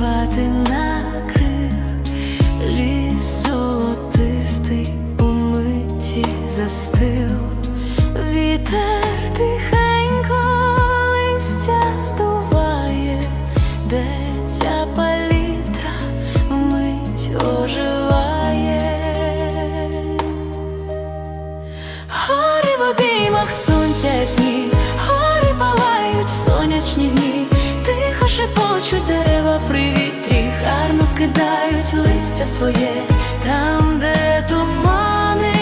спати на крив, ліс золотистий у миті застил, вітер тихенько листя здуває, де ця палітра мить оживає, гори в обіймах сонця сніг, гори палають сонячні дні шепочуть дерева при вітрі, гарно скидають листя своє, там, де тумани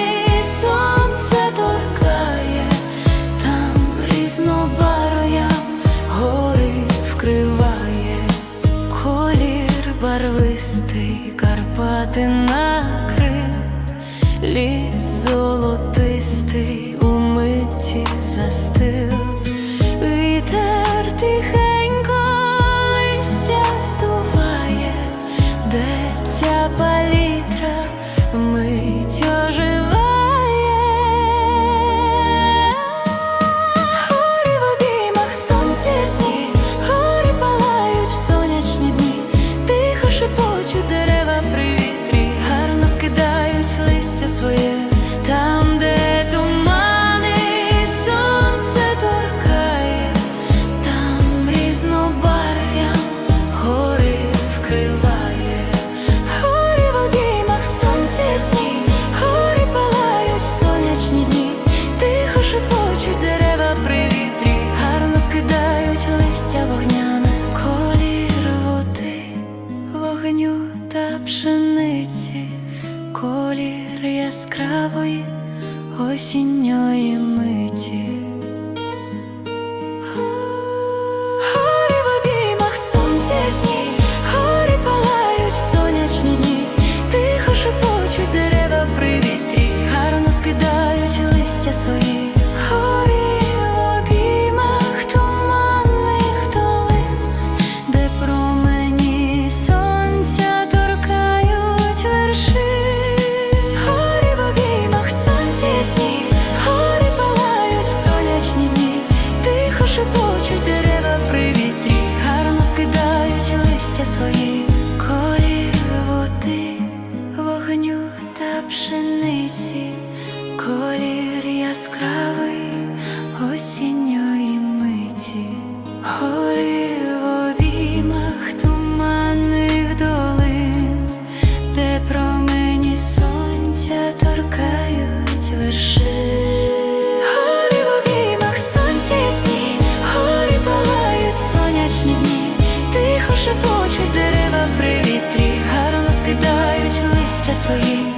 сонце торкає, там різнобароя гори вкриває, колір барвистий, Карпати осінньої миті. Свої, колір води, вогню та пшениці, колір яскравий осінньої миті, гори в обіймах туманних долин, де промені сонця торкають вершин. Гарно скидають листя свої.